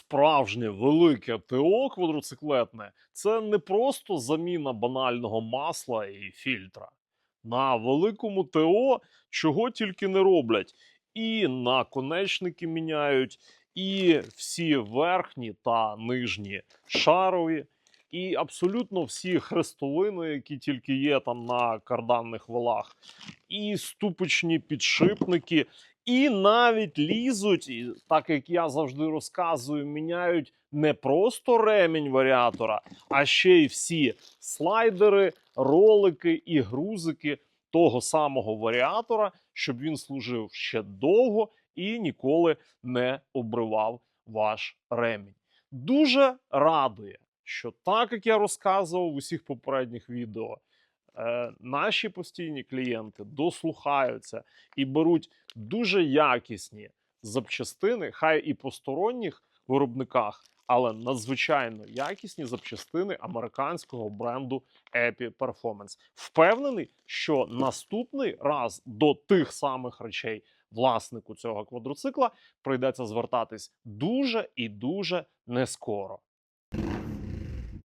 справжнє велике ТО квадроциклетне це не просто заміна банального масла і фільтра. На великому ТО чого тільки не роблять. І наконечники міняють, і всі верхні та нижні шарові, і абсолютно всі хрестовини, які тільки є там на карданних валах, і ступичні підшипники, і навіть лізуть, так як я завжди розказую, міняють не просто ремінь варіатора, а ще й всі слайдери, ролики і грузики того самого варіатора, щоб він служив ще довго і ніколи не обривав ваш ремінь. Дуже радує, що так як я розказував в усіх попередніх відео, наші постійні клієнти дослухаються і беруть дуже якісні запчастини, хай і по сторонніх виробниках, але надзвичайно якісні запчастини американського бренду Epi Performance. Впевнений, що наступний раз до тих самих речей власнику цього квадроцикла прийдеться звертатись дуже і дуже нескоро.